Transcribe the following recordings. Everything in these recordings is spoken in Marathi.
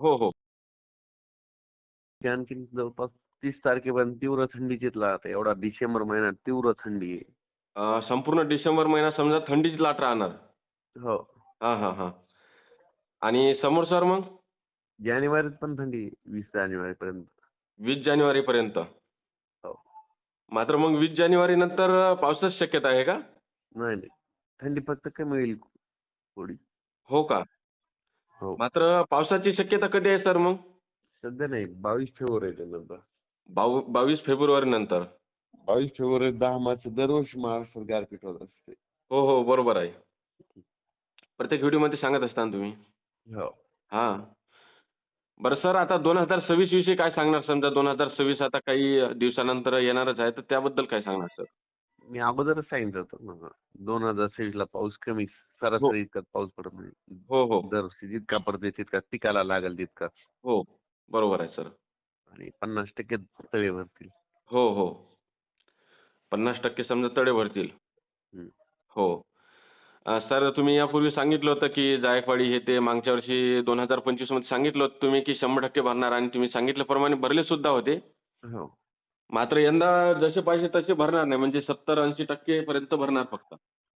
हो हो. ते आणखीन जवळपास तीस तारखेपर्यंत तीव्र थंडीचीच लाट आहे एवढा डिसेंबर महिन्यात तीव्र थंडी आहे. अं, संपूर्ण डिसेंबर महिना समजा थंडीची लाट राहणार. हो. हां हां हां. आणि समोर सर मग? जानेवारीत पण थंडी आहे, वीस जानेवारी पर्यंत वीस जानेवारीपर्यंत. हो. मात्र मग वीस जानेवारी नंतर पावसाची शक्यता आहे का? नाही नाही. थंडी फक्त कमी होईल थोडी. हो का? हो. मात्र पावसाची शक्यता कधी आहे सर मग? सध्या नाही बावीस फेब्रुवारी नंतर. बाव बावीस फेब्रुवारी नंतर. बावीस फेब्रुवारी दहा मार्च दरवर्षी महाराष्ट्रात गारपीट होत असते. हो हो बरोबर आहे. प्रत्येक व्हिडिओमध्ये सांगत असता ना तुम्ही? हो. हां. बरं सर आता दोन हजार सव्वीस विषयी काय सांगणार? समजा दोन हजार सव्वीस आता काही दिवसानंतर येणारच आहे तर त्याबद्दल काय सांगणार सर? मी अगोदरच सांगितलं होतं ना दोन हजार सव्वीस ला पाऊस कमी सरासरी इतका पाऊस पडत नाही. हो हो. दरवर्षी जितका पडते तितका पिकाला लागेल तितका हो बरोबर आहे सर. आणि पन्नास टक्के तळे भरतील. हो हो. पन्नास टक्के समजा तडे भरतील. हो. सर तुम्ही यापूर्वी सांगितलं होतं की जायकवाडी हे ते मागच्या वर्षी दोन हजार पंचवीसमध्ये सांगितलं होतं तुम्ही की शंभर टक्के भरणार आणि तुम्ही सांगितल्याप्रमाणे भरले सुद्धा होते. हो. मात्र यंदा जसे पाहिजे तसे भरणार नाही. म्हणजे सत्तर ऐंशी टक्के पर्यंत भरणार फक्त.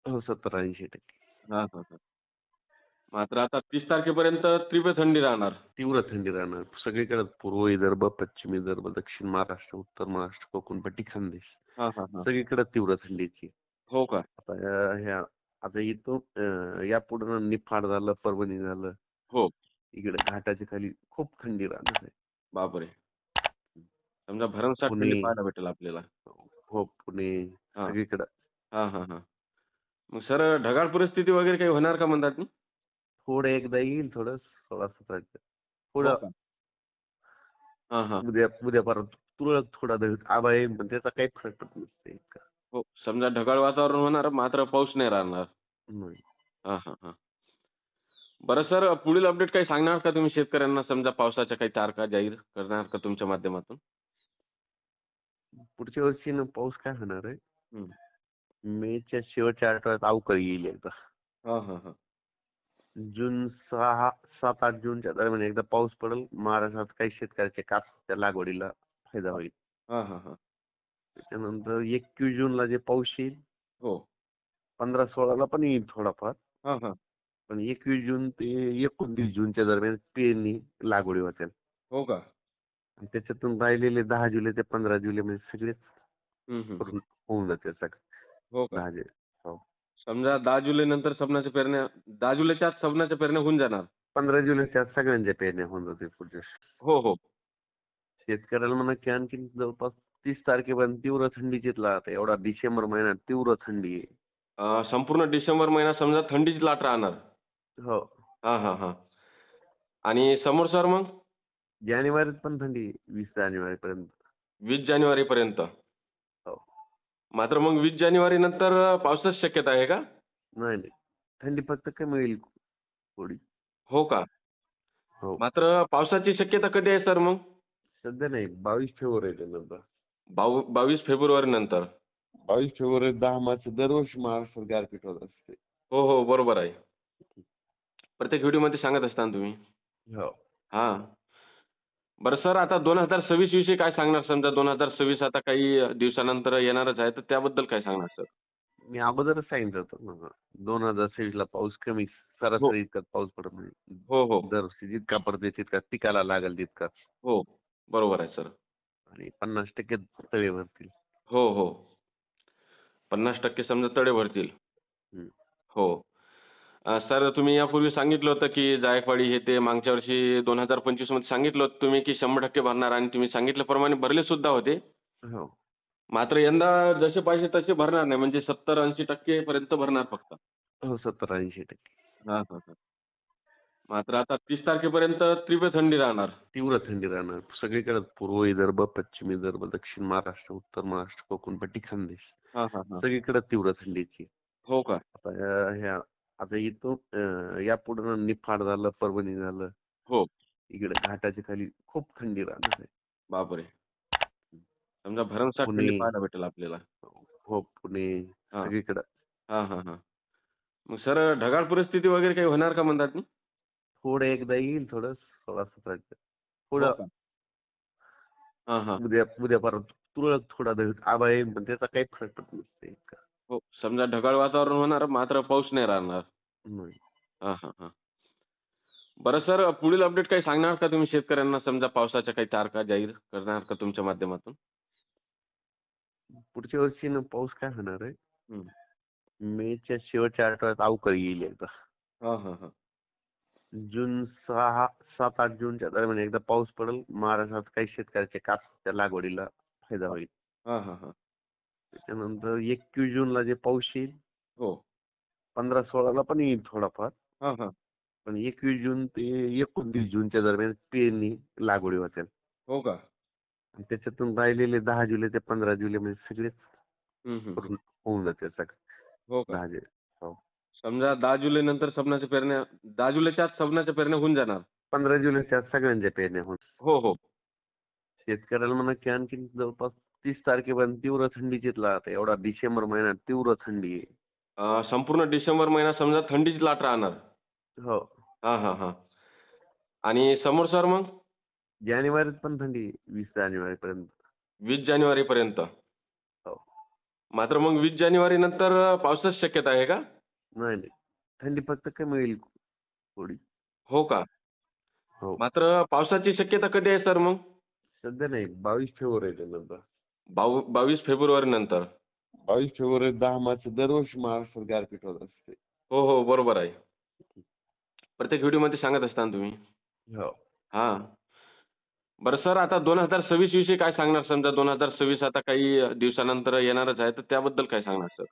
हो सत्तर ऐंशी टक्के. हां हां हां. मात्र आता तीस तारखेपर्यंत तीव्र थंडी राहणार. तीव्र थंडी राहणार. सगळीकडे पूर्व विदर्भ पश्चिम विदर्भ दक्षिण महाराष्ट्र उत्तर महाराष्ट्र कोकणपट्टी खानदेश हां हां हां. सगळीकडे तीव्र थंडीची. हो का? आता ह्या आता इथून अं, यापुढे निफाड झालं परभणी झालं. हो. इकडे घाटाच्या खाली खूप थंडी राहणार आहे. बापरे. समजा भरमसाठ पाहायला भेटेल आपल्याला. हो पुणे हा. सगळीकडे. हां हां हां. मग सर ढगाळ परिस्थिती वगैरे काही होणार का म्हणतात मी थोडं एकदा येईल थोडं सोळा सतरा हो का? हां हां. उद्या उद्या परत तुरळक थोडा दळ आबा येईल पण त्याचा काही फरक पडत नसते इतका. हो समजा ढगाळ वातावरण होणार मात्र पाऊस नाही राहणार. नाही. हां हां हां. बरं सर पुढील अपडेट काही सांगणार का तुम्ही शेतकऱ्यांना? समजा पावसाच्या काही तारखा जाहीर करणार का तुमच्या माध्यमातून? पुढच्या वर्षी ना पाऊस काय होणार आहे? हम्म. मेच्या शेवटच्या आठवड्यात अवकाळी येईल एकदा. हां हां हां. जून सहा सात आठ जूनच्या दरम्यान एकदा पाऊस पडेल. महाराष्ट्रात काही शेतकऱ्याच्या कापसाच्या लागवडीला फायदा होईल. हां हां हां. त्याच्यानंतर एकवीस जूनला जे पाऊस येईल हो. पंधरा सोळाला पण येईल थोडाफार. हां हां. पण एकवीस जून ते एकोणतीस जूनच्या दरम्यान पेरणी लागवडी होतील हो का? आणि त्याच्यातून राहिलेले दहा जुलै ते पंधरा जुलै हम्म. करून होऊन जाते सगळं. हो का? दहा जुलै हो. समजा दहा जुलै नंतर सबनाच्या पेरण्या दहा जुलैच्या आत सबनाच्या पेरण्या होऊन जाणार. पंधरा जुलैच्या सगळ्यांच्या पेरण्या होऊन जाते पुढच्या वर्षी. हो हो. शेतकऱ्याला म्हणा की आणखीन जवळपास तीस तारखेपर्यंत तीव्र थंडीचीच लाट आहे एवढा डिसेंबर महिन्यात तीव्र थंडी आहे. अं, संपूर्ण डिसेंबर महिना समजा थंडीची लाट राहणार. हो. हां हां हां. आणि समोर सर मग? जानेवारीत पण थंडी वीस जानेवारी पर्यंत वीस जानेवारीपर्यंत? हो. मात्र मग वीस जानेवारी नंतर पावसाची शक्यता आहे का? नाही नाही. थंडी फक्त कमी होईल थोडी. हो का? हो. मात्र पावसाची शक्यता कधी आहे सर मग? सध्या नाही. बावीस फेब्रुवारी नंतर. बाव बावीस फेब्रुवारी नंतर? बावीस फेब्रुवारी दहा मार्च दरवर्षी महाराष्ट्रात गारपीट होत असते. हो हो. बरोबर आहे. प्रत्येक व्हिडिओमध्ये सांगत असता ना तुम्ही. हो. हां. बरं सर आता दोन हजार सव्वीस विषयी काय सांगणार? समजा दोन हजार सव्वीस आता काही दिवसानंतर येणारच आहे तर त्याबद्दल काय सांगणार सर? मी अगोदरच सांगितलं होतं ना दोन हजार सव्वीस ला पाऊस कमी सरासरी इतका पाऊस पडत नाही. हो हो. दरवर्षी जितका पडते तितका पिकाला लागेल तितका. हो बरोबर आहे सर. आणि पन्नास टक्के तळे भरतील. हो हो. पन्नास टक्के समजा तडे भरतील. हम्म. हो. सर तुम्ही यापूर्वी सांगितलं होतं की जायकवाडी हे ते मागच्या वर्षी दोन हजार पंचवीसमध्ये सांगितलं होतं तुम्ही की शंभर टक्के भरणार आणि तुम्ही सांगितल्याप्रमाणे भरले सुद्धा होते. हो. मात्र यंदा जसे पाहिजे तसे भरणार नाही म्हणजे सत्तर ऐंशी टक्के पर्यंत भरणार फक्त. हो सत्तर ऐंशी टक्के. हां हां हां. मात्र आता तीस तारखेपर्यंत तीव्र थंडी राहणार. तीव्र थंडी राहणार. सगळीकडे पूर्व विदर्भ पश्चिम विदर्भ दक्षिण महाराष्ट्र उत्तर महाराष्ट्र कोकणपट्टी खानदेश. हां हां हां. सगळीकडे तीव्र थंडीची. हो का? आता ह्या आता इथून अं, यापुढे निफाड झालं परभणी झालं. हो. इकडे घाटाच्या खाली खूप थंडी राहणार आहे. बापरे! समजा भरमसाठ थंडी पाहायला भेटेल आपल्याला. हो पुणे हा. सगळीकडे. हां हां हां. मग सर ढगाळ परिस्थिती वगैरे काही होणार का म्हणतात थोडं एकदा येईल थोडं सोळा सतरा हो पुढं का? हा हा. उद्या उद्या परत तुरळक थोडा आभाळ येईल पण त्याचा काही फरक पडत नसते इतका. हो समजा ढगाळ वातावरण होणार मात्र पाऊस नाही राहणार. नाही. हा हा हा. बरं सर पुढील अपडेट काही सांगणार का तुम्ही शेतकऱ्यांना? समजा पावसाच्या काही तारखा जाहीर करणार का तुमच्या माध्यमातून? पुढच्या वर्षी ना पाऊस काय होणार आहे? हम्म. मेच्या शेवटच्या आठवड्यात अवकाळी येईल एकदा. हा हा हा. जून सहा सात आठ जूनच्या दरम्यान एकदा पाऊस पडेल. महाराष्ट्रात काही शेतकऱ्याच्या कापसाच्या लागवडीला फायदा होईल. हा हा हा. त्याच्यानंतर एकवीस जूनला जे पाऊस येईल हो. पंधरा सोळाला पण येईल थोडाफार. हा हा. पण एकवीस जून ते एकोणतीस जूनच्या दरम्यान पेरणी लागवडी होतील हो का? आणि त्याच्यातून राहिलेले दहा जुलै ते पंधरा जुलै म्हणजे सगळेच हम्म, हम्म. करून होऊन जाते सगळं. हो का? दहा जुलै समजा दहा जुलै नंतर सबनाच्या पेरण्या दहा जुलैच्या आत सबनाच्या पेरण्या होऊन जाणार. पंधरा जुलैच्या आत सगळ्यांच्या पेरण्या होऊन हो हो. शेतकऱ्याला म्हणा की आणखी जवळपास तीस तारखेपर्यंत तीव्र थंडीचीच लाट आहे एवढा डिसेंबर महिन्यात तीव्र थंडी आहे. अं, संपूर्ण डिसेंबर महिना समजा थंडीची लाट राहणार. हो. हा हा हा. आणि समोर सर मग? जानेवारीत पण थंडी आहे, वीस जानेवारी पर्यंत वीस जानेवारी पर्यंत हो. मात्र मग वीस जानेवारी नंतर पावसाची शक्यता आहे का? नाही नाही. थंडी फक्त कमी होईल थोडी. हो का? हो. मात्र पावसाची शक्यता कधी आहे सर मग? सध्या नाही. बावीस फेब्रुवारी नंतर बाव बावीस फेब्रुवारी नंतर. बावीस फेब्रुवारी दहा मार्च दरवर्षी महाराष्ट्रात गारपीट होत असते. हो हो बरोबर आहे. प्रत्येक व्हिडिओमध्ये सांगत असता ना तुम्ही. हो. हा. बरं सर आता दोन हजार सव्वीस विषयी काय सांगणार? समजा दोन हजार सव्वीस आता काही दिवसानंतर येणारच आहे तर त्याबद्दल काय सांगणार सर?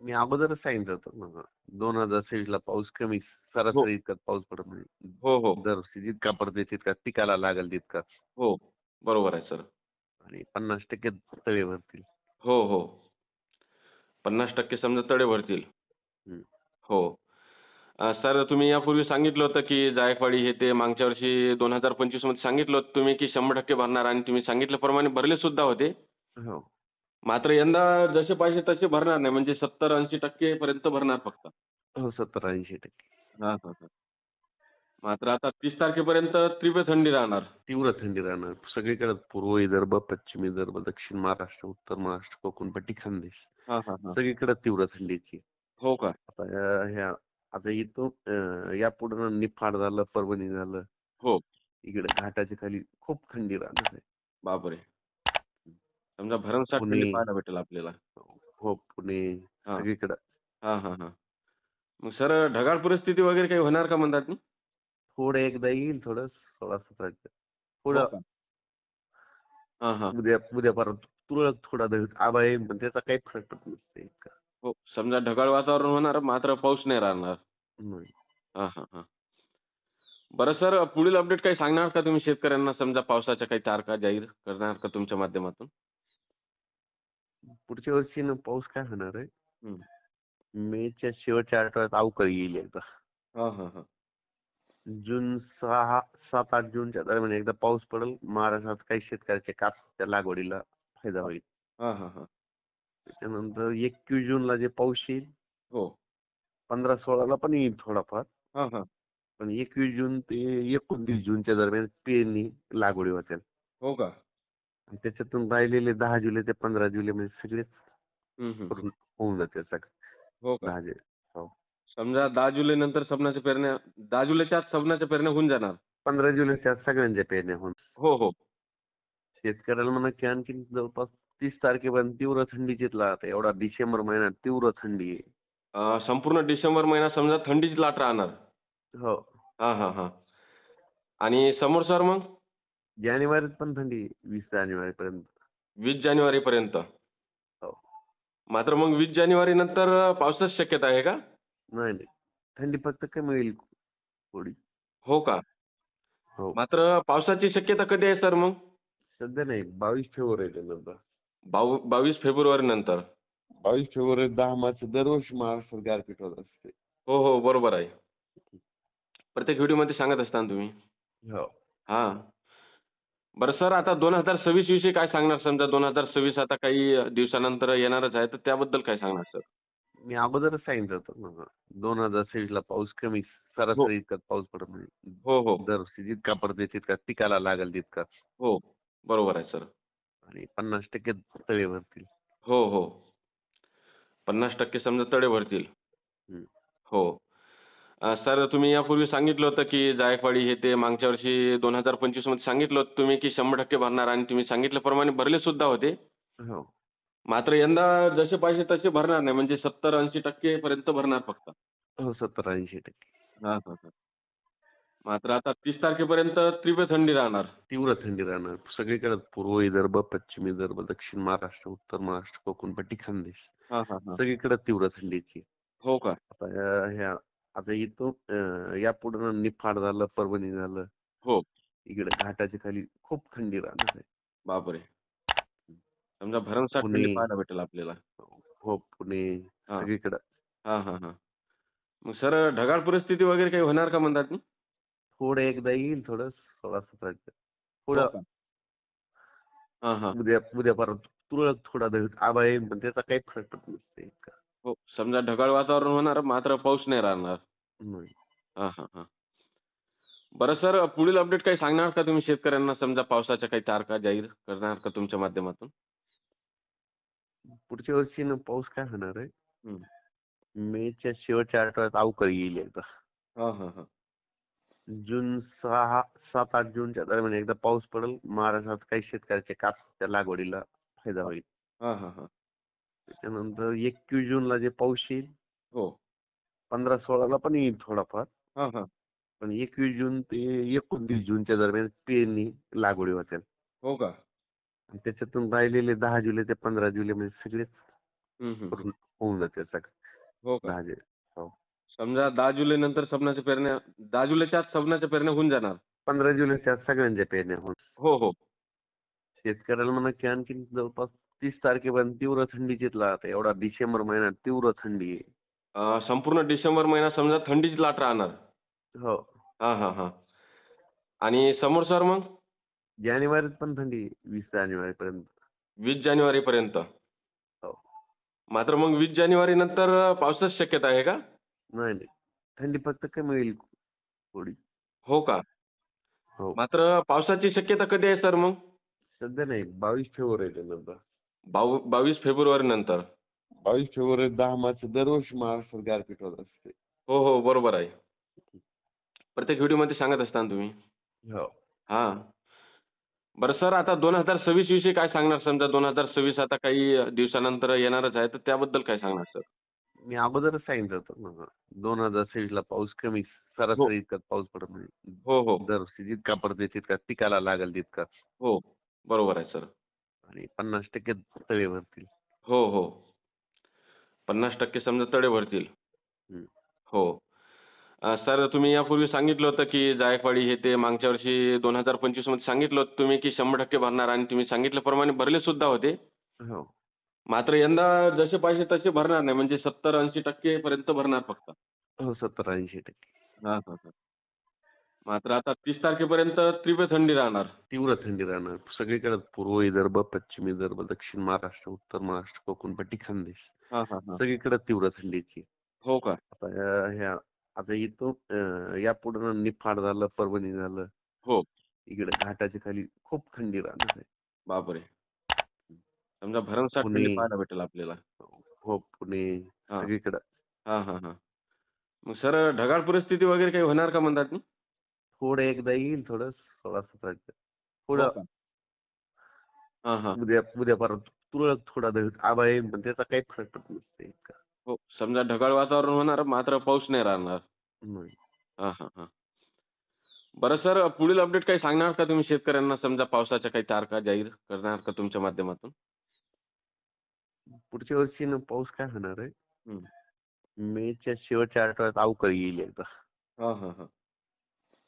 मी अगोदरच सांगितलं होतं दोन हजार सव्वीस ला पाऊस कमी सरासरी इतकाच पाऊस पडत नाही. हो हो. दरवर्षी जितका पडते तितका पिकाला लागेल तितका हो बरोबर आहे सर. आणि पन्नास टक्के तळे भरतील. हो हो. पन्नास टक्के समजा तडे भरतील. हम्म. हो. अं, सर तुम्ही यापूर्वी सांगितलं होतं की जायकवाडी हे ते मागच्या वर्षी दोन हजार पंचवीसमध्ये सांगितलं होतं तुम्ही की शंभर टक्के भरणार आणि तुम्ही सांगितल्याप्रमाणे भरले सुद्धा होते. हो. मात्र यंदा जसे पाहिजे तसे भरणार नाही. म्हणजे सत्तर ऐंशी टक्के पर्यंत भरणार फक्त. हो सत्तर ऐंशी टक्के. हा हा हा. मात्र आता तीस तारखेपर्यंत तीव्र थंडी राहणार. तीव्र थंडी राहणार. सगळीकडे पूर्व विदर्भ पश्चिम विदर्भ दक्षिण महाराष्ट्र उत्तर महाराष्ट्र कोकणपट्टी खानदेश हा हा हा. सगळीकडे तीव्र थंडीची. हो का? आता आता इथून अं, यापुढे निफाड झालं परभणी झालं. हो. इकडे घाटाच्या खाली खूप थंडी राहणार आहे. बापरे. समजा भरमसाठ थंडी. पाहायला भेटेल आपल्याला. हो पुणे. हा. सगळीकडे. हा हा हा. मग सर ढगाळ परिस्थिती वगैरे काही होणार का म्हणतात थोडं एकदा येईल थोडं सोळा सतरा हो थोडं उद्या उद्या परत तुरळक थोडा दिवस आभाळ येईल पण त्याचा काही फरक पडत नसते इतका. हो समजा ढगाळ वातावरण होणार मात्र पाऊस नाही राहणार. हा हा हा. बरं सर पुढील अपडेट काही सांगणार का तुम्ही शेतकऱ्यांना? समजा पावसाच्या काही तारखा जाहीर करणार का तुमच्या माध्यमातून? पुढच्या वर्षी ना पाऊस काय होणार आहे. मेच्या शेवटच्या आठवड्यात अवकाळी येईल एकदा. हा हा हा. जून सहा सात आठ जूनच्या दरम्यान एकदा पाऊस पडेल. महाराष्ट्रात काही शेतकऱ्याच्या कापसाच्या लागवडीला फायदा होईल. हा हा हा. त्याच्यानंतर एकवीस जूनला जे पाऊस येईल हो. पंधरा सोळाला पण येईल थोडाफार. पण एकवीस जून ते एकोणतीस जूनच्या दरम्यान पेरणी लागवडी होतील हो का? आणि त्याच्यातून राहिलेले दहा जुलै ते पंधरा जुलै म्हणजे सगळेच होऊन जाते सगळं. हो दहा जुलै. समजा दहा जुलै नंतर सबनाच्या पेरण्या दहा जुलैच्या आत सबनाच्या पेरण्या होऊन जाणार. पंधरा जुलैच्या आत सगळ्यांच्या पेरण्या होऊन. हो हो. शेतकऱ्याला म्हणा की आणखी जवळपास तीस तारखेपर्यंत तीव्र थंडीचीच लाट आहे एवढा डिसेंबर महिन्यात तीव्र थंडी आहे. अं, संपूर्ण डिसेंबर महिना समजा थंडीची लाट राहणार. हो. हा हा हा. आणि समोर सर मग? जानेवारीत पण थंडी आहे, वीस जानेवारी पर्यंत वीस जानेवारी पर्यंत हो. मात्र मग वीस जानेवारी नंतर पावसाची शक्यता आहे का? नाही नाही. थंडी फक्त कमी होईल थोडी. हो का? हो. मात्र पावसाची शक्यता कधी आहे सर मग? सध्या नाही बावीस फेब्रुवारी नंतर. बाव बावीस फेब्रुवारी नंतर. बावीस फेब्रुवारी दहा मार्च दरवर्षी महाराष्ट्रात गारपीट होत असते. हो हो बरोबर आहे. प्रत्येक व्हिडिओमध्ये सांगत असता ना तुम्ही? हो. हा. बरं सर आता दोन हजार सव्वीस विषयी काय सांगणार? समजा दोन हजार सव्वीस आता काही दिवसानंतर येणारच आहे तर त्याबद्दल काय सांगणार सर? मी अगोदरच सांगितलं होतं दोन हजार सव्वीसला पाऊस कमी सरासरी इतकाच पाऊस पडत नाही. हो हो. दरवर्षी जितका पडते तितका पिकाला लागेल तितकाच. हो बरोबर आहे सर. आणि पन्नास टक्के तळे भरतील. हो हो. पन्नास टक्के समजा तडे भरतील. हो. सर तुम्ही यापूर्वी सांगितलं होतं की जायकवाडी हे ते मागच्या वर्षी दोन हजार पंचवीसमध्ये सांगितलं होतं तुम्ही की शंभर टक्के भरणार आणि तुम्ही सांगितल्याप्रमाणे भरले सुद्धा होते. हो. मात्र यंदा जसे पाहिजे तसे भरणार नाही. म्हणजे सत्तर ऐंशी टक्के पर्यंत भरणार फक्त. हो सत्तर ऐंशी टक्के. हा हा हा. मात्र आता तीस तारखेपर्यंत तीव्र थंडी राहणार. तीव्र थंडी राहणार. सगळीकडे पूर्व विदर्भ पश्चिम विदर्भ दक्षिण महाराष्ट्र उत्तर महाराष्ट्र कोकणपट्टी खानदेश हा हा हा. सगळीकडे तीव्र थंडीची. हो का? आता या- ह्या आता अं, यापुढे निफाड झालं परभणी झालं. हो. इकडे घाटाच्या खाली खूप थंडी राहणार आहे. बापरे. समजा भरमसाठ पुणे- पाहायला भेटेल आपल्याला. हो पुणे हा. सगळीकडे. हा हा हा. मग सर ढगाळ परिस्थिती वगैरे काही होणार का म्हणतात मी थोडं एकदा येईल थोडं सोळा सतरा हो का? हा हा. उद्या उद्या परत तुरळक थोडा दही आबा येईल पण त्याचा काही फरक पडत नसते इतका. हो समजा ढगाळ वातावरण होणार मात्र पाऊस नाही राहणार. नाही. हा हा हा. बरं सर पुढील अपडेट काही सांगणार का तुम्ही शेतकऱ्यांना? समजा पावसाच्या काही तारखा जाहीर करणार का तुमच्या माध्यमातून? पुढच्या वर्षी ना पाऊस काय होणार आहे? हम्म. मेच्या शेवटच्या आठवड्यात अवकाळी येईल एकदा. हा हा हा. जून सहा सात आठ जूनच्या दरम्यान एकदा पाऊस पडेल. महाराष्ट्रात काही शेतकऱ्याच्या कापसाच्या लागवडीला फायदा होईल. हा हा हा. त्याच्यानंतर एकवीस जूनला जे पाऊस येईल हो. पंधरा सोळाला पण येईल थोडाफार. पण एकवीस जून ते एकोणतीस जूनच्या दरम्यान पेरणी लागवडी होतील हो का? आणि त्याच्यातून राहिलेले दहा जुलै ते पंधरा जुलै म्हणजे सगळेच. करून होऊन जाते सगळं. हो का? दहा जुलै समजा दहा जुलै नंतर सबनाच्या पेरण्या दहा जुलैच्या आत सबनाच्या पेरण्या होऊन जाणार. पंधरा जुलैच्या आत सगळ्यांच्या पेरण्या होऊन. हो हो. शेतकऱ्याला म्हणा की आणखी जवळपास तीस तारखेपर्यंत तीव्र थंडीचीच लाट एवढा डिसेंबर महिन्यात तीव्र थंडी आहे. संपूर्ण डिसेंबर महिना समजा थंडीची लाट राहणार. हो. हा हा हा. आणि समोर सर मग? जानेवारीत पण थंडी आहे, वीस जानेवारी पर्यंत वीस जानेवारी पर्यंत हो. मात्र मग वीस जानेवारी नंतर पावसाची शक्यता आहे का? नाही नाही. थंडी फक्त कमी होईल थोडी. हो का? हो. मात्र पावसाची शक्यता कधी आहे सर मग? सध्या नाही बावीस फेब्रुवारी नंतर. बाव बावीस फेब्रुवारी नंतर. बावीस फेब्रुवारी दहा मार्च दरवर्षी महाराष्ट्रात गारपीट होत असते. हो हो बरोबर आहे. प्रत्येक व्हिडिओमध्ये सांगत असता ना तुम्ही. हो. हा. बरं सर आता दोन हजार सव्वीस विषयी काय सांगणार समजा दोन हजार सव्वीस आता काही दिवसानंतर येणारच आहे तर त्याबद्दल काय सांगणार सर? मी अगोदरच सांगितलं होतं ना दोन हजार सव्वीसला पाऊस कमी सरासरी इतकाच पाऊस पडत नाही. हो हो. दरवर्षी जितका पडते तितका पिकाला लागेल तितकाच. हो बरोबर आहे सर. आणि पन्नास टक्के तळे भरतील. हो हो. पन्नास टक्के समजा तडे भरतील. हम्म. हो. सर तुम्ही यापूर्वी सांगितलं होतं की जायकवाडी हे ते मागच्या वर्षी दोन हजार पंचवीसमध्ये सांगितलं होतं तुम्ही की शंभर टक्के भरणार आणि तुम्ही सांगितल्याप्रमाणे भरले सुद्धा होते. हो. मात्र यंदा जसे पाहिजे तसे भरणार नाही म्हणजे सत्तर ऐंशी टक्के पर्यंत भरणार फक्त. हो सत्तर ऐंशी टक्के. हा हा हा. मात्र आता तीस तारखेपर्यंत तीव्र थंडी राहणार. तीव्र थंडी राहणार. सगळीकडे पूर्व विदर्भ पश्चिम विदर्भ दक्षिण महाराष्ट्र उत्तर महाराष्ट्र कोकणपट्टी खानदेश. हा हा हा. सगळीकडे तीव्र थंडीची. हो का? आता ह्या आता इथून अं, यापुढे निफाड झालं परभणी झालं. हो. इकडे घाटाच्या खाली खूप थंडी राहणार आहे. बापरे! समजा भरमसाठ थंडी पाहायला भेटेल आपल्याला. हो पुणे हा. सगळीकडे. हा हा हा. मग सर ढगाळ परिस्थिती वगैरे काही होणार का म्हणतात मी थोडं एकदा येईल थोडं सोळा सतरा हो थोडं का? हा हा. उद्या उद्या परत तुरळक थोडा दही आबा येईल पण त्याचा काही फरक पडत नसते इतका. हो समजा ढगाळ वातावरण होणार मात्र पाऊस नाही राहणार. हा हा हा. बरं सर पुढील अपडेट काही सांगणार का तुम्ही शेतकऱ्यांना? समजा पावसाच्या काही तारखा जाहीर करणार का तुमच्या माध्यमातून? पुढच्या वर्षी ना पाऊस काय होणार आहे? हम्म. मेच्या शेवटच्या आठवड्यात अवकाळी येईल एकदा. हा हा हा.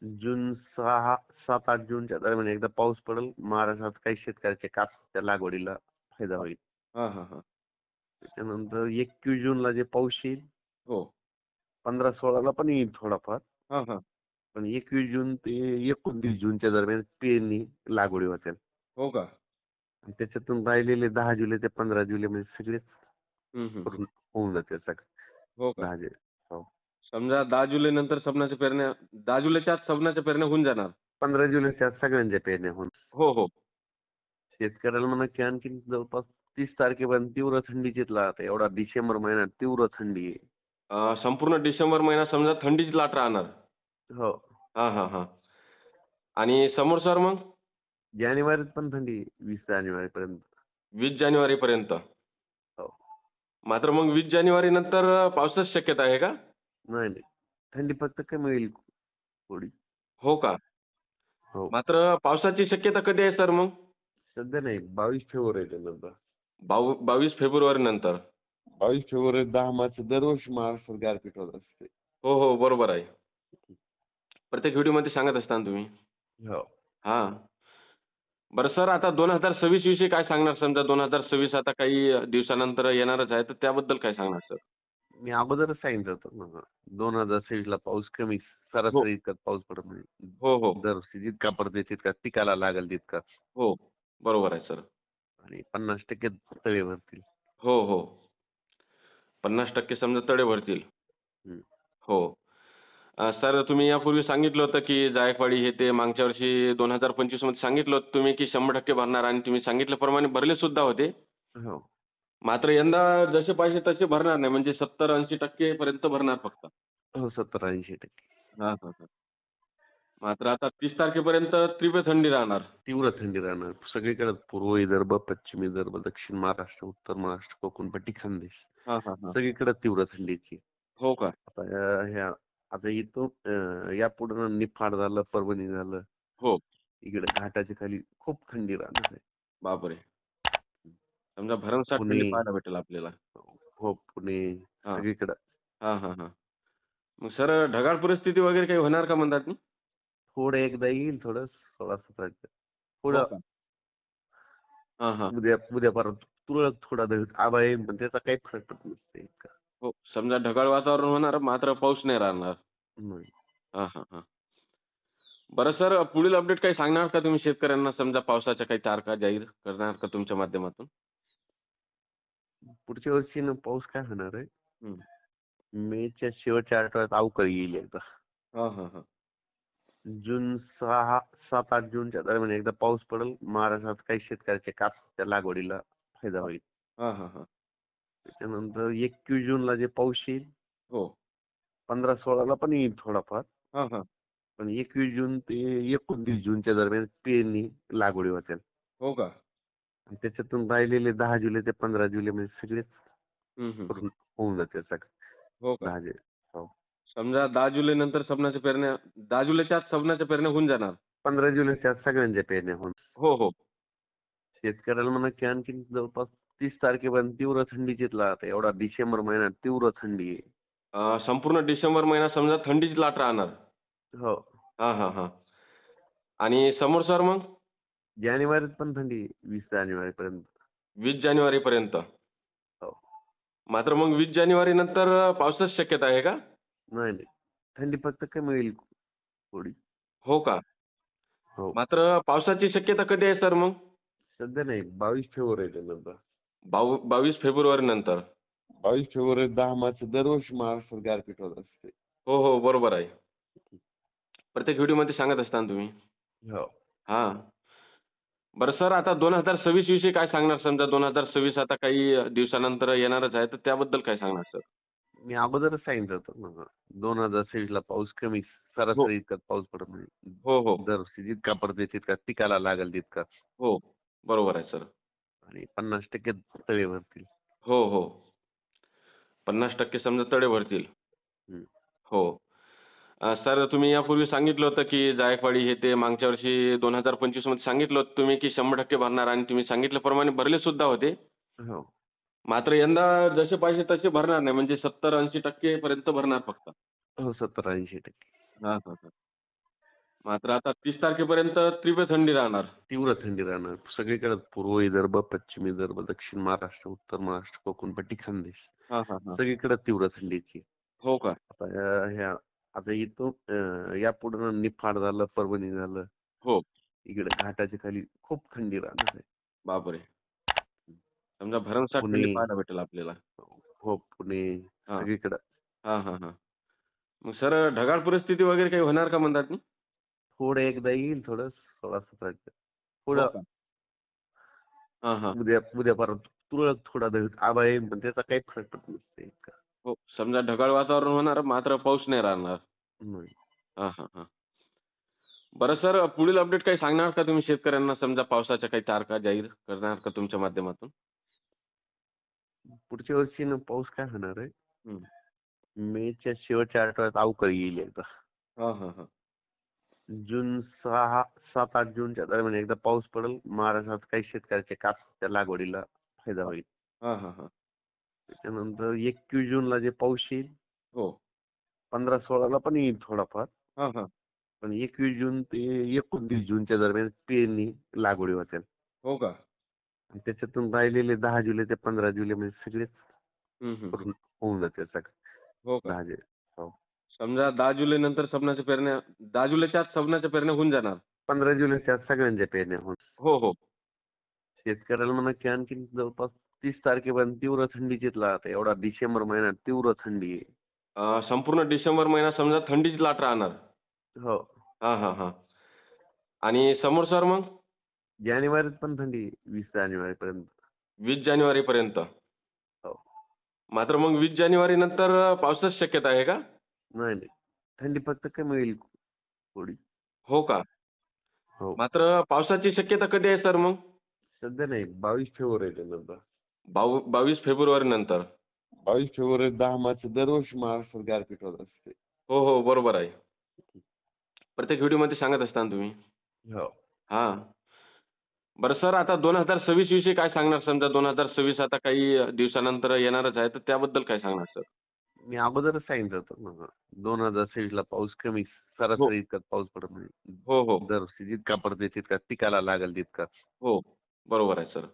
जून सहा सात आठ जूनच्या दरम्यान एकदा पाऊस पडेल. महाराष्ट्रात काही शेतकऱ्याच्या कापसाच्या लागवडीला फायदा होईल. हा हा हा. त्याच्यानंतर एकवीस जूनला जे पाऊस येईल हो. पंधरा सोळाला पण येईल थोडाफार. हा हा. पण एकवीस जून ते एकोणतीस जूनच्या दरम्यान पेरणी लागवडी होतील हो का? आणि त्याच्यातून राहिलेले दहा जुलै ते पंधरा जुलै म्हणजे. पूर्ण होऊन जाते सगळं. हो का? दहा हो. समजा दहा जुलै नंतर सबनाच्या पेरण्या दहा जुलैच्या आत सबनाच्या पेरण्या होऊन जाणार. पंधरा जुलैच्या सगळ्यांच्या पेरण्या होऊन. हो हो. शेतकऱ्याला म्हणा की आणखी जवळपास तीस तारखेपर्यंत तीव्र थंडीचीच लाट आहे एवढा डिसेंबर महिन्यात तीव्र थंडी आहे. अं, संपूर्ण डिसेंबर महिना समजा थंडीची लाट राहणार. हो. हा हा हा. आणि समोर सर मग? जानेवारीत पण थंडी आहे, वीस जानेवारीपर्यंत. वीस जानेवारी पर्यंत हो. मात्र मग वीस जानेवारी नंतर पावसाची शक्यता आहे का? नाही नाही. थंडी फक्त कमी होईल थोडी. हो का? हो. मात्र पावसाची शक्यता कधी आहे सर मग? सध्या नाही बावीस फेब्रुवारी नंतर. बाव बावीस फेब्रुवारी नंतर. बावीस फेब्रुवारी दहा मार्च दरवर्षी महाराष्ट्रात गारपीट होत असते. हो हो बरोबर आहे. प्रत्येक व्हिडिओमध्ये सांगत असता ना तुम्ही? हो. हा. बरं सर आता दोन हजार सव्वीस विषयी काय सांगणार? समजा दोन हजार सव्वीस आता काही दिवसानंतर येणारच आहे तर त्याबद्दल काय सांगणार सर? मी अगोदरच सांगितलं होतं ना दोन हजार सव्वीस ला पाऊस कमी सरासरी इतका पाऊस पडत नाही. हो हो. दरवर्षी जितका पडते तितका पिकाला लागेल तितका हो बरोबर आहे सर. आणि पन्नास टक्के तळे भरतील. हो हो. पन्नास टक्के समजा तडे भरतील. हम्म. हो. अं, सर तुम्ही यापूर्वी सांगितलं होतं की जायकवाडी हे ते मागच्या वर्षी दोन हजार पंचवीसमध्ये सांगितलं होतं तुम्ही की शंभर टक्के भरणार आणि तुम्ही सांगितल्याप्रमाणे भरले सुद्धा होते. हो. मात्र यंदा जसे पाहिजे तसे भरणार नाही. म्हणजे सत्तर ऐंशी टक्के पर्यंत भरणार फक्त. हो सत्तर ऐंशी टक्के. हा हा हा. मात्र आता तीस तारखेपर्यंत तीव्र थंडी राहणार. तीव्र थंडी राहणार. सगळीकडे पूर्व विदर्भ पश्चिम विदर्भ दक्षिण महाराष्ट्र उत्तर महाराष्ट्र कोकणपट्टी खानदेश हा हा हा. सगळीकडे तीव्र थंडीची. हो का? आता ह्या आता इथून या पुढे निफाड झालं परभणी झालं. हो. इकडे घाटाच्या खाली खूप थंडी राहणार आहे. बापरे. समजा भरमसाठ पुणे- थंडी पाहायला भेटेल आपल्याला. हो पुणे. हा. सगळीकडे. हा हा हा. मग सर ढगाळ परिस्थिती वगैरे काही होणार का म्हणतात ना थोडं एकदा येईल थोडं सोळा सतरा हो पुढं? हा हा. उद्या उद्या परत तुरळक थोडा आबा येईल पण त्याचा काही फरक पडत नसते. हो समजा ढगाळ वातावरण होणार मात्र पाऊस नाही राहणार. हा हा हा. बरं सर पुढील अपडेट काही सांगणार का तुम्ही शेतकऱ्यांना? समजा पावसाच्या काही तारखा जाहीर करणार का तुमच्या माध्यमातून? पुढच्या वर्षी ना पाऊस काय होणार आहे? हम्म. मेच्या शेवटच्या आठवड्यात अवकाळी येईल एकदा. हा हा हा. जून सहा सात आठ जूनच्या दरम्यान एकदा पाऊस पडेल. महाराष्ट्रात काही शेतकऱ्याच्या कापसाच्या लागवडीला फायदा होईल. हा हा हा. त्याच्यानंतर एकवीस जूनला जे पाऊस येईल हो. पंधरा सोळाला पण येईल थोडाफार. हा हा. पण एकवीस जून ते एकोणतीस जूनच्या दरम्यान पेरणी लागवडी होतील हो का? आणि त्याच्यातून राहिलेले दहा जुलै ते पंधरा जुलै मध्ये सगळेच हम्म, हम्म. पूर्ण होऊन जाते सगळं. हो का? दहा जुलै समजा दहा जुलै नंतर सबनाच्या पेरण्या दहा जुलैच्या आत सबनाच्या पेरण्या होऊन जाणार. पंधरा जुलैच्या आत सगळ्यांच्या पेरण्या होऊन. हो हो. शेतकऱ्याला म्हणा की आणखी जवळपास तीस तारखेपर्यंत तीव्र थंडीचीच लाट आहे एवढा डिसेंबर महिन्यात तीव्र थंडी आहे. अं, संपूर्ण डिसेंबर महिना समजा थंडीची लाट राहणार. हो. हा हा हा. आणि समोर सर मग? जानेवारीत पण थंडी आहे, वीस जानेवारीपर्यंत. वीस जानेवारी पर्यंत हो. मात्र मग वीस जानेवारी नंतर पावसाची शक्यता आहे का? नाही नाही. थंडी फक्त कमी होईल थोडी. हो का? हो. मात्र पावसाची शक्यता कधी आहे सर मग? सध्या नाही बावीस फेब्रुवारी नंतर बाव बावीस फेब्रुवारी नंतर. बावीस फेब्रुवारी दहा मार्च दरवर्षी महाराष्ट्रात गारपीट होत असते. हो हो बरोबर आहे. प्रत्येक व्हिडिओमध्ये सांगत असता ना तुम्ही. हो. हा. बरं सर आता दोन हजार सव्वीस विषयी काय सांगणार? समजा दोन हजार सव्वीस आता काही दिवसानंतर येणारच आहे तर त्याबद्दल काय सांगणार सर? मी अगोदरच सांगितलं होतं ना दोन हजार सव्वीस ला पाऊस कमी सरासरी इतका पाऊस पडत नाही. हो हो. दरवर्षी जितका पडते तितका पिकाला लागेल तितका. हो बरोबर आहे सर. आणि पन्नास टक्के तळे भरतील. हो हो. पन्नास टक्के समजा तडे भरतील. हो. सर तुम्ही यापूर्वी सांगितलं होतं की जायकवाडी हे ते मागच्या वर्षी दोन हजार पंचवीसमध्ये सांगितलं होतं तुम्ही की शंभर टक्के भरणार आणि तुम्ही सांगितल्याप्रमाणे भरले सुद्धा होते. हो. मात्र यंदा जसे पाहिजे तसे भरणार नाही. म्हणजे सत्तर ऐंशी टक्के पर्यंत भरणार फक्त. हो सत्तर ऐंशी टक्के. हा हा हा. मात्र आता तीस तारखेपर्यंत तीव्र थंडी राहणार. तीव्र थंडी राहणार. सगळीकडे पूर्व विदर्भ पश्चिम विदर्भ दक्षिण महाराष्ट्र उत्तर महाराष्ट्र कोकणपट्टी खानदेश हा हा हा. सगळीकडे तीव्र थंडीची. हो का? आता ह्या आता इथून अं, या पुढे निफाड झालं परभणी झालं. हो. इकडे घाटाच्या खाली खूप थंडी राहणार आहे. बापरे. समजा भरमसाठ पुणे. पाहायला भेटेल आपल्याला. हो पुणे हा. सगळीकडं. हा हा हा. मग सर ढगाळ परिस्थिती वगैरे काही होणार का म्हणतात थोडं एकदा येईल थोडं सोळा सतरा हो थोडं का? हा हा. उद्या उद्या परत तुरळक थोडा दही आबा येईल पण त्याचा काही फरक पडत नसते इतका. हो समजा ढगाळ वातावरण होणार मात्र पाऊस नाही राहणार. नाही. हा हा हा. बरं सर पुढील अपडेट काही सांगणार का तुम्ही शेतकऱ्यांना? समजा पावसाच्या काही तारखा जाहीर करणार का तुमच्या माध्यमातून? पुढच्या वर्षी ना पाऊस काय होणार आहे? हम्म. मेच्या शेवटच्या आठवड्यात अवकाळी येईल एकदा. हा हा हा. जून सहा सात आठ जूनच्या दरम्यान एकदा पाऊस पडेल. महाराष्ट्रात काही शेतकऱ्याच्या कापसाच्या लागवडीला फायदा होईल. हा हा हा. त्याच्यानंतर एकवीस जूनला जे पाऊस येईल हो. पंधरा सोळाला पण येईल थोडाफार. पण एकवीस जून ते एकोणतीस जूनच्या दरम्यान पेरणी लागवडी होतील हो का? त्याच्यातून राहिलेले दहा जुलै ते पंधरा जुलै म्हणजे सगळेच होऊन जाते सगळं. हो का? दहा जुलै समजा दहा जुलै नंतर सबनाच्या पेरण्या दहा जुलैच्या आत सबनाच्या पेरण्या होऊन जाणार. पंधरा जुलैच्या आत सगळ्यांच्या पेरण्या होऊन. हो हो. शेतकऱ्याला म्हणा की आणखी जवळपास तीस तारखेपर्यंत तीव्र थंडीचीच लाट आहे एवढा डिसेंबर महिन्यात तीव्र थंडी आहे. संपूर्ण डिसेंबर महिना समजा थंडीची लाट राहणार. हो. हा हा हा. आणि समोर सर मग? जानेवारीत पण थंडी वीस जानेवारी पर्यंत वीस जानेवारी पर्यंत हो. मात्र मग वीस जानेवारी नंतर पावसाची शक्यता आहे का? नाही नाही. थंडी फक्त कमी होईल थोडी. हो का? हो. मात्र पावसाची शक्यता कधी आहे सर मग? सध्या नाही बावीस फेब्रुवारी नंतर. बाव बावीस फेब्रुवारी नंतर. बावीस फेब्रुवारी दहा मार्च दरवर्षी महाराष्ट्रात गारपीट होत असते. हो हो बरोबर आहे. प्रत्येक व्हिडिओमध्ये सांगत असता ना तुम्ही. हो. हा. बरं सर आता दोन हजार सव्वीस विषयी काय सांगणार? समजा दोन हजार सव्वीस आता काही दिवसानंतर येणारच आहे तर त्याबद्दल काय सांगणार सर? मी अगोदरच सांगितलं होतं ना दोन हजार सव्वीस ला पाऊस कमी सरासरी इतका पाऊस पडत नाही. हो हो. दरवर्षी जितका पडते तितका पिकाला लागेल तितका हो बरोबर आहे सर.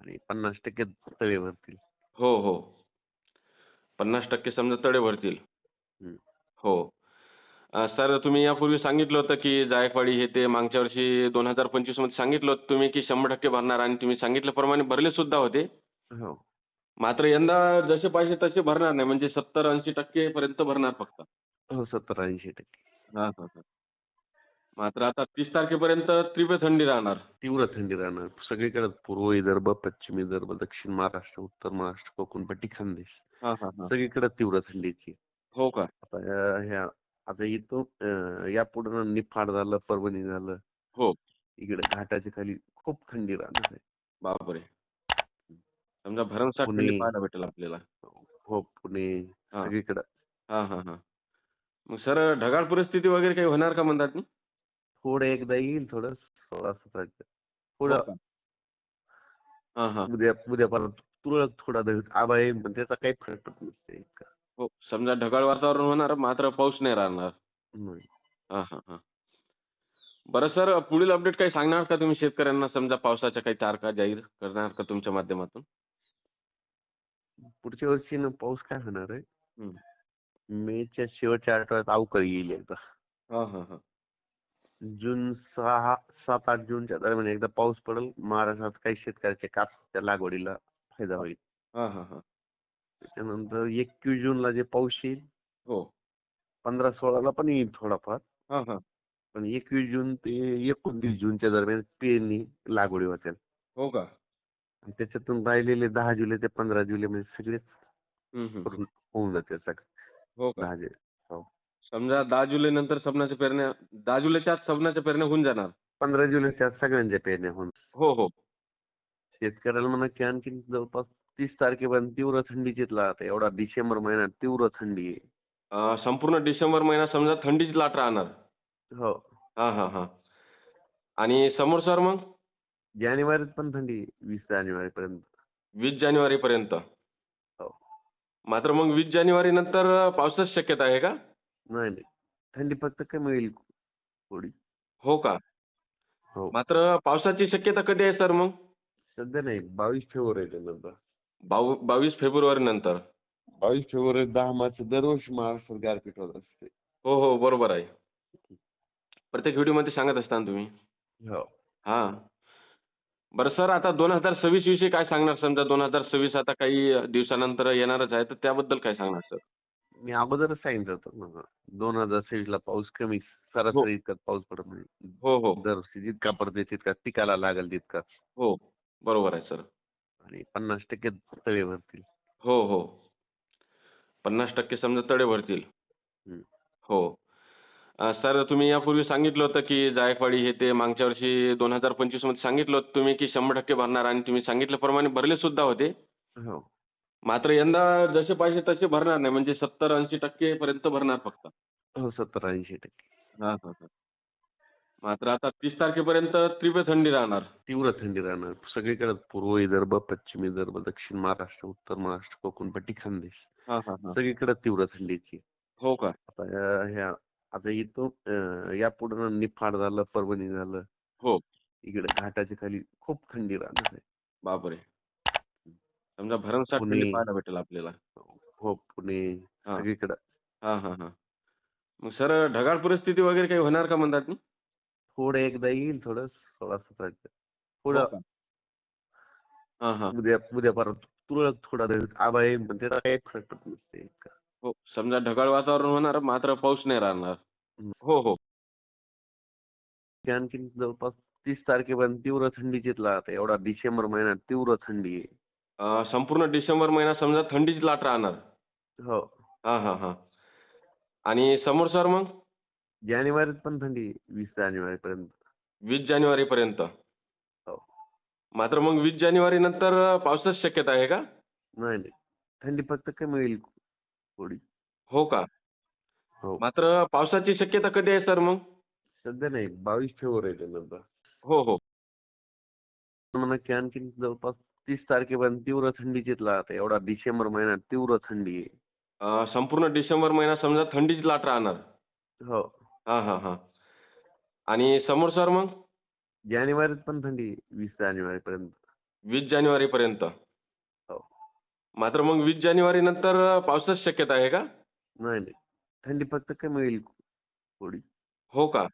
आणि पन्नास टक्के तळे भरतील. हो हो. पन्नास टक्के समजा तडे भरतील. हम्म. हो. सर तुम्ही यापूर्वी सांगितलं होतं की जायकवाडी हे ते मागच्या वर्षी दोन हजार पंचवीसमध्ये सांगितलं होतं तुम्ही की शंभर टक्के भरणार आणि तुम्ही सांगितल्याप्रमाणे भरले सुद्धा होते. हो. मात्र यंदा जसे पाहिजे तसे भरणार नाही म्हणजे सत्तर ऐंशी टक्के पर्यंत भरणार फक्त. हो सत्तर ऐंशी टक्के. हा मात्र आता तीस तारखेपर्यंत तीव्र थंडी राहणार. तीव्र थंडी राहणार. सगळीकडे पूर्व विदर्भ पश्चिम विदर्भ दक्षिण महाराष्ट्र उत्तर महाराष्ट्र कोकणपट्टी खानदेश. हा हा हा. सगळीकडे तीव्र थंडीची. हो का? ह्या आता इथून अं, यापुढे निफाड झालं परभणी झालं. हो. इकडे घाटाच्या खाली खूप थंडी राहणार आहे. बापरे! समजा भरमसाठ पुणे. थंडी पाहायला भेटेल आपल्याला. हो पुणे. हा. सगळीकडे. हा हा हा. मग सर ढगाळ परिस्थिती वगैरे काही होणार का म्हणतात मी थोडं एकदा येईल थोडं सोळा सतरा थोडं हो का? हा हा. उद्या उद्या परत तुरळक थोडा दही आबा येईल पण त्याचा काही फरक पडत नसते इतका. हो समजा ढगाळ वातावरण होणार मात्र पाऊस नाही राहणार. नाही. हा हा हा. बरं सर पुढील अपडेट काही सांगणार का तुम्ही शेतकऱ्यांना? समजा पावसाच्या काही तारखा जाहीर करणार का तुमच्या माध्यमातून? पुढच्या वर्षी ना पाऊस काय होणार आहे? हम्म. मेच्या शेवटच्या आठवड्यात अवकाळी येईल एकदा. हा हा हा. जून सहा सात आठ जूनच्या दरम्यान एकदा पाऊस पडेल. महाराष्ट्रात काही शेतकऱ्याच्या कापसाच्या लागवडीला फायदा होईल. हा हा हा. त्याच्यानंतर एकवीस जूनला जे पाऊस येईल हो. पंधरा सोळाला पण येईल थोडाफार. हा हा. पण एकवीस जून ते एकोणतीस जूनच्या दरम्यान पेरणी लागवडी होतील हो का? आणि त्याच्यातून राहिलेले दहा जुलै ते पंधरा जुलै म्हणजे सगळेच. करून होऊन जाते सगळं. हो का? दहा जुलै समजा दहा जुलै नंतर सबनाच्या पेरण्या दहा जुलैच्या आत सबनाच्या पेरण्या होऊन जाणार. पंधरा जुलैच्या आत सगळ्यांच्या पेरण्या होऊन. हो हो. शेतकऱ्याला म्हणा की आणखी जवळपास तीस तारखेपर्यंत तीव्र थंडीचीच लाट आहे एवढा डिसेंबर महिन्यात तीव्र थंडी आहे. अं, संपूर्ण डिसेंबर महिना समजा थंडीची लाट राहणार. हो. हा हा हा. आणि समोर सर मग? जानेवारीत पण थंडी आहे, वीस जानेवारी पर्यंत वीस जानेवारी पर्यंत हो. मात्र मग वीस जानेवारी नंतर पावसाची शक्यता आहे का? नाही नाही. थंडी फक्त कमी होईल थोडी. हो का? हो. मात्र पावसाची शक्यता कधी आहे सर मग? सध्या नाही बावीस फेब्रुवारी नंतर. बाव बावीस फेब्रुवारी नंतर. बावीस फेब्रुवारी दहा मार्च दरवर्षी महाराष्ट्रात गारपीट होत असते. हो हो बरोबर आहे. प्रत्येक व्हिडिओमध्ये सांगत असता ना तुम्ही. हो. हा. बरं सर आता दोन हजार सव्वीस विषयी काय सांगणार? समजा दोन हजार सव्वीस आता काही दिवसानंतर येणारच आहे तर त्याबद्दल काय सांगणार सर? मी अगोदरच सांगितलं होतं ना दोन हजार सव्वीसला पाऊस कमी सरासरी इतका पाऊस पडत नाही. हो हो. दरवर्षी जितका पडते तितका पिकाला लागेल तितका हो बरोबर आहे सर. आणि पन्नास टक्के तळे भरतील. हो हो. पन्नास टक्के समजा तडे भरतील. हम्म. हो. अं, सर तुम्ही यापूर्वी सांगितलं होतं की जायकवाडी हे ते मागच्या वर्षी दोन हजार पंचवीसमध्ये सांगितलं होतं तुम्ही की शंभर टक्के भरणार आणि तुम्ही सांगितल्याप्रमाणे भरले सुद्धा होते. हो. मात्र यंदा जसे पाहिजे तसे भरणार नाही. म्हणजे सत्तर ऐंशी टक्के पर्यंत भरणार फक्त. हो सत्तर ऐंशी टक्के. हा हा. मात्र आता तीस तारखेपर्यंत तीव्र थंडी राहणार. तीव्र थंडी राहणार. सगळीकडे पूर्व विदर्भ पश्चिम विदर्भ दक्षिण महाराष्ट्र उत्तर महाराष्ट्र कोकणपट्टी खानदेश हा हा हा. सगळीकडे तीव्र थंडीची. हो का? आता अं, ह्या आता इथून अं, यापुढे निफाड झालं परभणी झालं. हो. इकडे घाटाच्या खाली खूप थंडी राहणार आहे. बापरे. समजा भरमसाठ थंडी. पाहायला भेटेल आपल्याला. हो पुणे हा. सगळीकडे. हा हा हा. मग सर ढगाळ परिस्थिती वगैरे काही होणार का म्हणतात ना थोडं एकदा येईल थोडं सोळा सतरा थोडं हो उद्या उद्या परत तुरळक थोडा आबा येईल त्याचा काही फरक पडत नसते हो समजा ढगाळ वातावरण होणार मात्र पाऊस नाही राहणार. हो हो. आणखीन जवळपास तीस तारखेपर्यंत तीव्र थंडीचीच लाट आहे. एवढा डिसेंबर महिन्यात तीव्र थंडी आहे. संपूर्ण डिसेंबर महिना समजा थंडीची लाट राहणार. हो. हा हा हा. आणि समोर सर मग? जानेवारीत पण थंडी आहे, वीस जानेवारी पर्यंत वीस जानेवारी पर्यंत हो. मात्र मग वीस जानेवारी नंतर पावसाची शक्यता आहे का? नाही नाही. थंडी फक्त कमी होईल थोडी. हो का? हो. मात्र पावसाची शक्यता कधी आहे सर मग? सध्या नाही बावीस फेब्रुवारी नंतर. हो हो. म्हणा की आणखीन जवळपास तीस तारखेपर्यंत तीव्र थंडीचीच लाट आहे एवढा डिसेंबर महिन्यात तीव्र थंडी आहे. अं, संपूर्ण डिसेंबर महिना समजा थंडीची लाट राहणार. हो. हा हा हा. आणि समोर सर मग? जानेवारीत पण थंडी वीस जानेवारी पर्यंत वीस जानेवारी पर्यंत हो. मात्र मग वीस जानेवारी नंतर पावसाची शक्यता आहे का? नाही नाही. थंडी फक्त कमी होईल थोडी. हो का?